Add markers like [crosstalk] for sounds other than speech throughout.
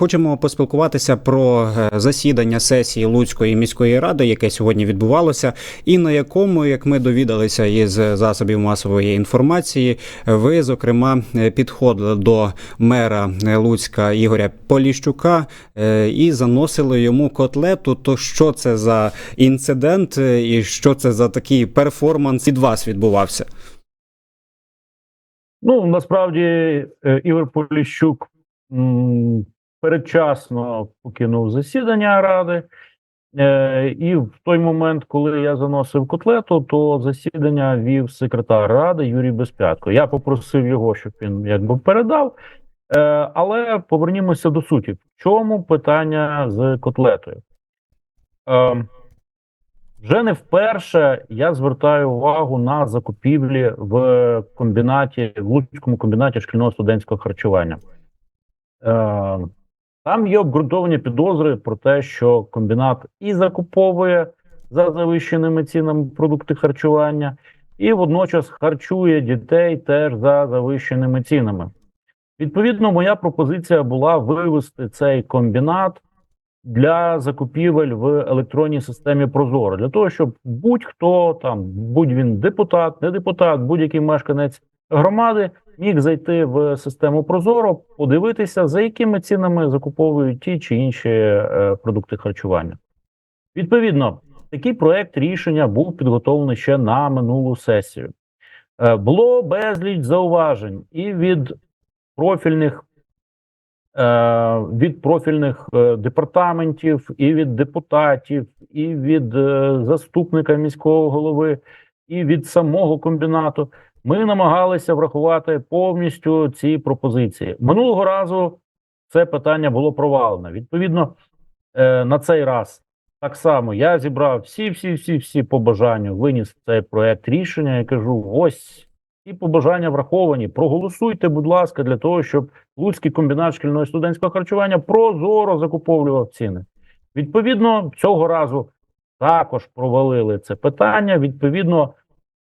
Хочемо поспілкуватися про е, засідання сесії Луцької міської ради, яке сьогодні відбувалося, і на якому, як ми довідалися із засобів масової інформації, ви зокрема е, підходили до мера Луцька Ігоря Поліщука е, і заносили йому котлету. То що це за інцидент, і що це за такий перформанс від вас відбувався? Ну насправді Ігор Поліщук передчасно покинув засідання ради. Е, і в той момент, коли я заносив котлету, то засідання вів секретар ради Юрій Безпятко. Я попросив його, щоб він якби передав. Е, але повернімося до суті. В чому питання з котлетою? Е, вже не вперше я звертаю увагу на закупівлі в комбінаті, в Луцькому комбінаті шкільного студентського харчування. Е, там є обґрунтовані підозри про те, що комбінат і закуповує за завищеними цінами продукти харчування, і водночас харчує дітей теж за завищеними цінами. Відповідно, моя пропозиція була вивести цей комбінат для закупівель в електронній системі Прозоро, для того, щоб будь-хто там, будь він депутат, не депутат, будь-який мешканець громади міг зайти в систему Прозоро, подивитися, за якими цінами закуповують ті чи інші е, продукти харчування. Відповідно, такий проект рішення був підготовлений ще на минулу сесію. Е, було безліч зауважень і від профільних е, від профільних департаментів, і від депутатів, і від заступника міського голови, і від самого комбінату. Ми намагалися врахувати повністю ці пропозиції. Минулого разу це питання було провалено. Відповідно, е, на цей раз так само я зібрав всі, всі, всі, всі побажання, виніс цей проект рішення і кажу: ось ці побажання враховані. Проголосуйте, будь ласка, для того, щоб Луцький комбінат шкільного студентського харчування прозоро закуповував ціни. Відповідно, цього разу також провалили це питання. Відповідно,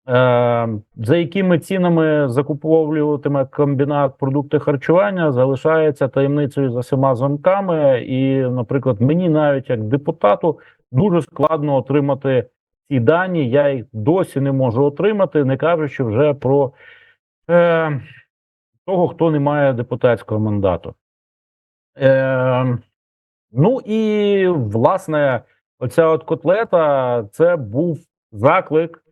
за якими цінами закуповуватиме комбінат продукти харчування, залишається таємницею за всіма замками. І, наприклад, мені навіть як депутату дуже складно отримати ці дані. Я їх досі не можу отримати, не кажучи вже про е, того, хто не має депутатського мандату. Е, ну і власне, оця от котлета це був заклик.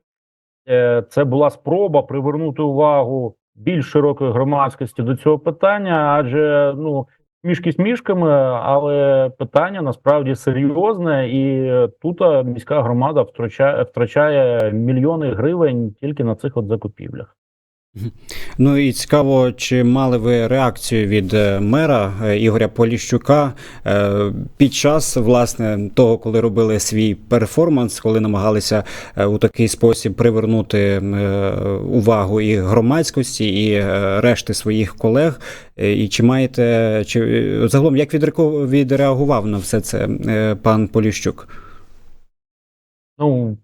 Е, Це була спроба привернути увагу більш широкої громадськості до цього питання, адже ну мішки з мішками, але питання насправді серйозне, і тут міська громада втрачає, втрачає мільйони гривень тільки на цих от закупівлях. Ну і цікаво, чи мали ви реакцію від е, мера е, Ігоря Поліщука е, під час власне того, коли робили свій перформанс, коли намагалися у такий спосіб привернути увагу і громадськості, і решти своїх колег. І чи маєте чи загалом як відреагував на все це пан Поліщук? Ну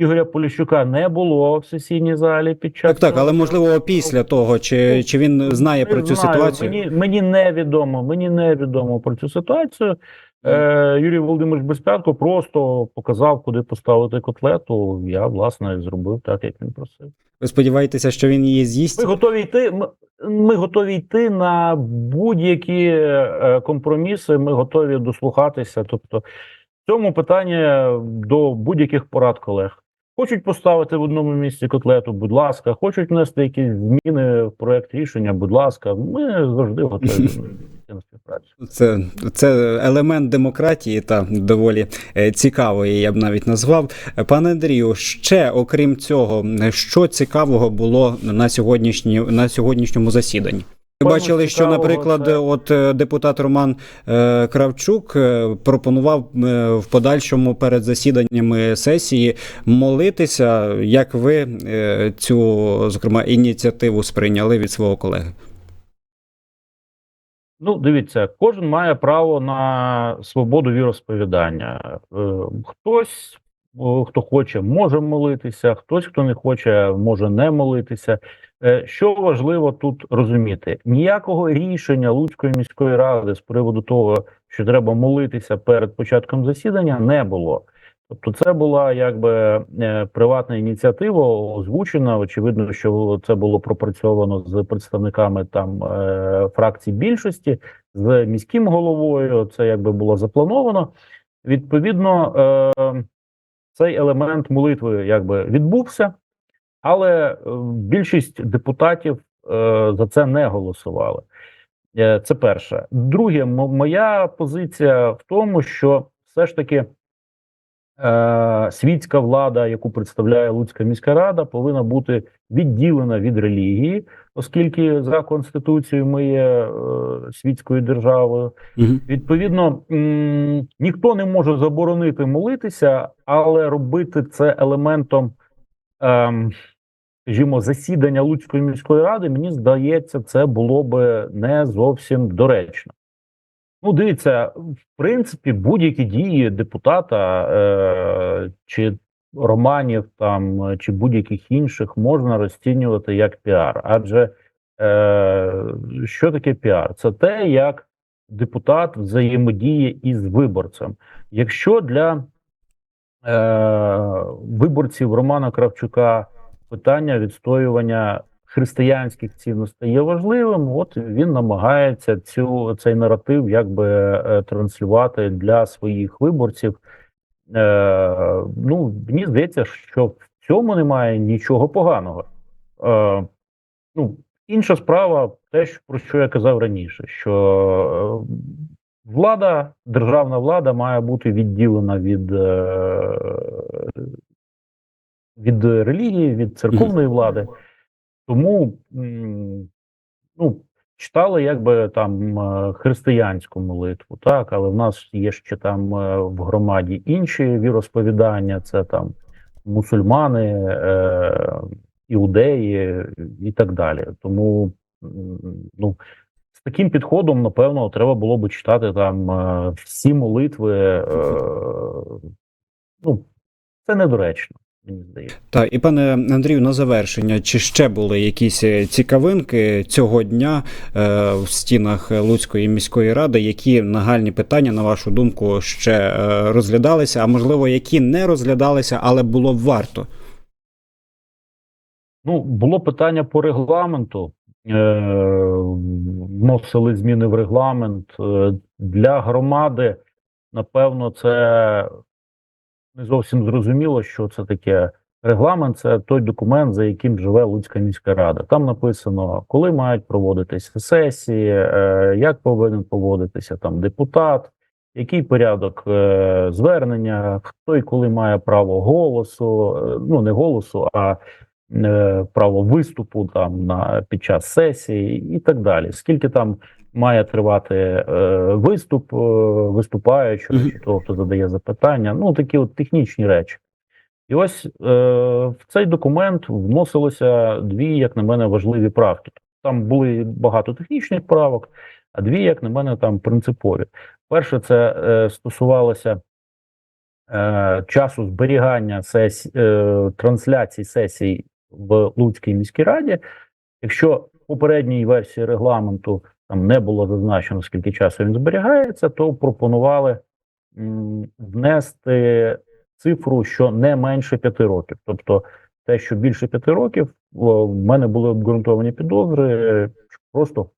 Ігоря Поліщука не було в сесійній залі під час Так, так, але можливо після того, чи, чи він знає про цю знаю, ситуацію? Мені, мені невідомо. Мені невідомо про цю ситуацію. Е, Юрій Володимирович Безпятко просто показав, куди поставити котлету. Я власне зробив так, як він просив. Ви сподіваєтеся, що він її з'їсть? Ми готові йти. Ми, ми готові йти на будь-які е, компроміси. Ми готові дослухатися. Тобто, в цьому питанні до будь-яких порад колег. Хочуть поставити в одному місці котлету, будь ласка, хочуть внести якісь зміни в проект рішення, будь ласка. Ми завжди готові [laughs] на співпрацю. Це, це елемент демократії та доволі е, цікавої, я б навіть назвав. Пане Андрію, ще окрім цього, що цікавого було на сьогоднішні, на сьогоднішньому засіданні? Ми бачили, що, наприклад, це- от е, депутат Роман е, Кравчук е, пропонував в подальшому перед засіданнями сесії молитися, як ви цю зокрема ініціативу сприйняли від свого колеги. Ну, дивіться, кожен має право на свободу віросповідання. Хтось, хто хоче, може молитися, хтось, хто не хоче, може не молитися. Е, Що важливо тут розуміти? Ніякого рішення Луцької міської ради з приводу того, що треба молитися перед початком засідання, не було. Тобто, це була якби е, приватна ініціатива, озвучена. Очевидно, що це було пропрацьовано з представниками там е, фракцій більшості, з міським головою. Це якби було заплановано. Відповідно, цей елемент молитви якби відбувся, але е, більшість депутатів е, за це не голосували. Е, Це перше. Друге, моя позиція в тому, що все ж таки світська влада, яку представляє Луцька міська рада, повинна бути відділена від релігії, оскільки за конституцією ми є світською державою. Мгм. Відповідно, ніхто не може заборонити молитися, але робити це елементом, ем, скажімо, засідання Луцької міської ради, мені здається, це було би не зовсім доречно. Ну, дивіться, в принципі, будь-які дії депутата е, чи романів там чи будь-яких інших можна розцінювати як піар. Адже е, що таке піар? Це те, як депутат взаємодіє із виборцем. Якщо для е, виборців Романа Кравчука питання відстоювання християнських цінностей є важливим, от він намагається цю цей наратив якби е, транслювати для своїх виборців. Е, ну, мені здається, що в цьому немає нічого поганого. Е, ну, інша справа, те, про що я казав раніше, що е, влада, державна влада має бути відділена від, е, від релігії, від церковної влади. Тому ну, читали якби там е, християнську молитву, так, але в нас є ще там е, в громаді інші віросповідання, це там мусульмани, е, іудеї і так далі. Тому ну, з таким підходом, напевно, треба було би читати там е, всі молитви. Е, ну, це недоречно, мені здається. Так, і пане Андрію, на завершення, чи ще були якісь е, цікавинки цього дня е, в стінах Луцької міської ради, які нагальні питання, на вашу думку, ще е, розглядалися, а можливо, які не розглядалися, але було б варто? Ну, було питання по регламенту. Е, вносили зміни в регламент. Е, для громади, напевно, це не зовсім зрозуміло, що це таке. Регламент це той документ, за яким живе Луцька міська рада. Там написано, коли мають проводитися сесії, е, як повинен поводитися там депутат, який порядок е, звернення, хто і коли має право голосу, е, ну не голосу, а право виступу там на під час сесії і так далі. Скільки там має тривати е, виступ е, виступаючого, чи того, хто задає запитання, ну такі от технічні речі. І ось е, в цей документ вносилося дві, як на мене, важливі правки. Там були багато технічних правок, а дві, як на мене, там принципові. Перше, це е, стосувалося е, часу зберігання сесі, е, трансляцій сесій в Луцькій міській раді. Якщо в попередній версії регламенту там не було зазначено, скільки часу він зберігається, то пропонували внести цифру, що не менше п'яти років. Тобто, те, що більше п'яти років, в мене були обґрунтовані підозри, просто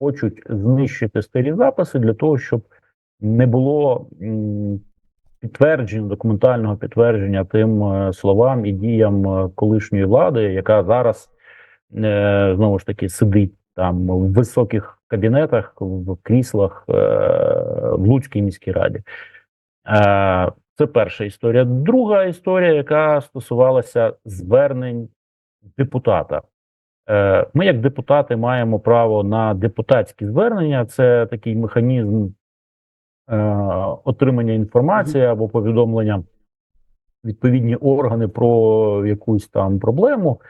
хочуть знищити старі записи для того, щоб не було м, підтвердження, документального підтвердження тим е, словам і діям е, колишньої влади, яка зараз е, знову ж таки сидить там в високих кабінетах, в кріслах е, в Луцькій міській раді. Е, Це перша історія. Друга історія, яка стосувалася звернень депутата. Е, Ми, як депутати, маємо право на депутатські звернення. Це такий механізм е, отримання інформації або повідомлення відповідні органи про якусь там проблему.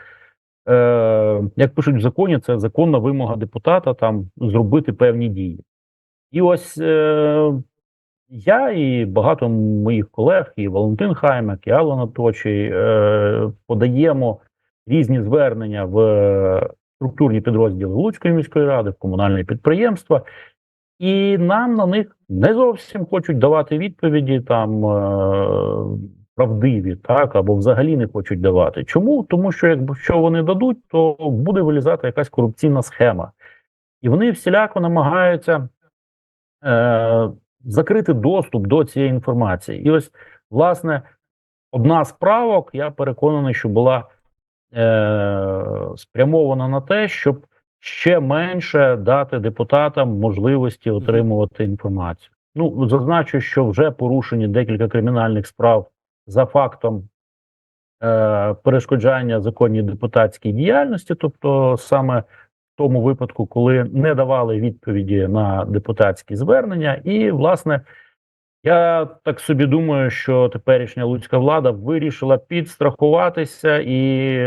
Е, Як пишуть в законі, це законна вимога депутата там зробити певні дії. І ось е, я і багато моїх колег, і Валентин Хаймак, і Алла Наточий, е, подаємо різні звернення в структурні підрозділи Луцької міської ради, в комунальні підприємства, і нам на них не зовсім хочуть давати відповіді там е, правдиві, так або взагалі не хочуть давати. Чому? Тому що якщо вони дадуть, то буде вилізати якась корупційна схема, і вони всіляко намагаються е, закрити доступ до цієї інформації. І ось, власне, одна з правок, я переконаний, що була е, спрямована на те, щоб ще менше дати депутатам можливості отримувати інформацію. Ну, зазначу, що вже порушені декілька кримінальних справ за фактом е, перешкоджання законній депутатській діяльності, тобто саме в тому випадку, коли не давали відповіді на депутатські звернення, і власне. Я так собі думаю, що теперішня луцька влада вирішила підстрахуватися і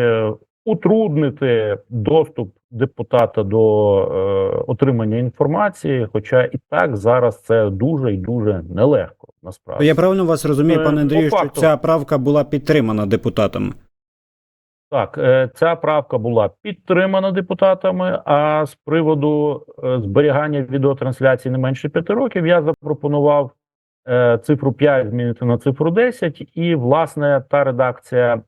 утруднити доступ депутата до е, отримання інформації. Хоча і так зараз це дуже і дуже нелегко. Насправді Я правильно вас розумію, Е, пане Андрію, що ця правка була підтримана депутатами. Так, е, ця правка була підтримана депутатами. А з приводу е, зберігання відеотрансляції не менше п'яти років я запропонував цифру 5 змінити на цифру 10. І, власне, та редакція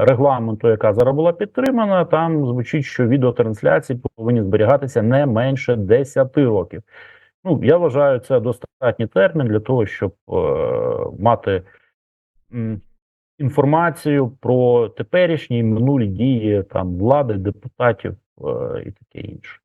регламенту, яка зараз була підтримана, там звучить, що відеотрансляції повинні зберігатися не менше 10 років. Ну, я вважаю, це достатній термін для того, щоб е, мати. м, інформацію про теперішні і минулі дії там влади, депутатів е, і таке інше.